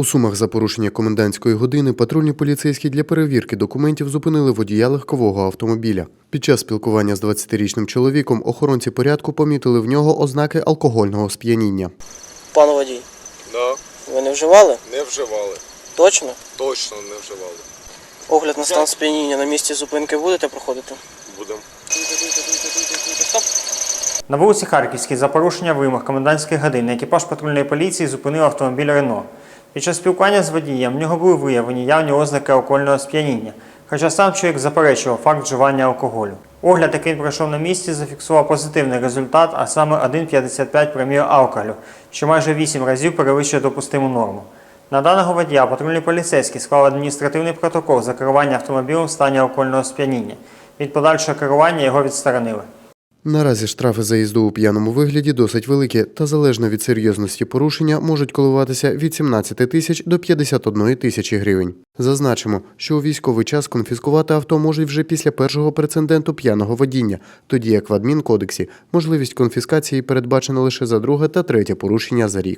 У Сумах за порушення комендантської години патрульні поліцейські для перевірки документів зупинили водія легкового автомобіля. Під час спілкування з 20-річним чоловіком охоронці порядку помітили в нього ознаки алкогольного сп'яніння. Пан водій, Да, ви не вживали? не вживали. Точно? Точно не вживали. Огляд на стан сп'яніння на місці зупинки будете проходити? Будемо. На вулиці Харківській за порушення вимог комендантської години екіпаж патрульної поліції зупинив автомобіль Рено. Під час спілкування з водієм в нього були виявлені явні ознаки алкогольного сп'яніння, хоча сам чоловік заперечував факт вживання алкоголю. Огляд, який пройшов на місці, зафіксував позитивний результат, а саме 1,55 проміл алкоголю, що майже 8 разів перевищує допустиму норму. На даного водія патрульні поліцейські склали адміністративний протокол за керування автомобілем в стані алкогольного сп'яніння. Від подальшого керування його відсторонили. Наразі штрафи за їзду у п'яному вигляді досить великі та залежно від серйозності порушення можуть коливатися від 17 тисяч до 51 тисячі гривень. Зазначимо, що у військовий час конфіскувати авто можуть вже після першого прецеденту п'яного водіння, тоді як в адмінкодексі можливість конфіскації передбачена лише за друге та третє порушення за рік.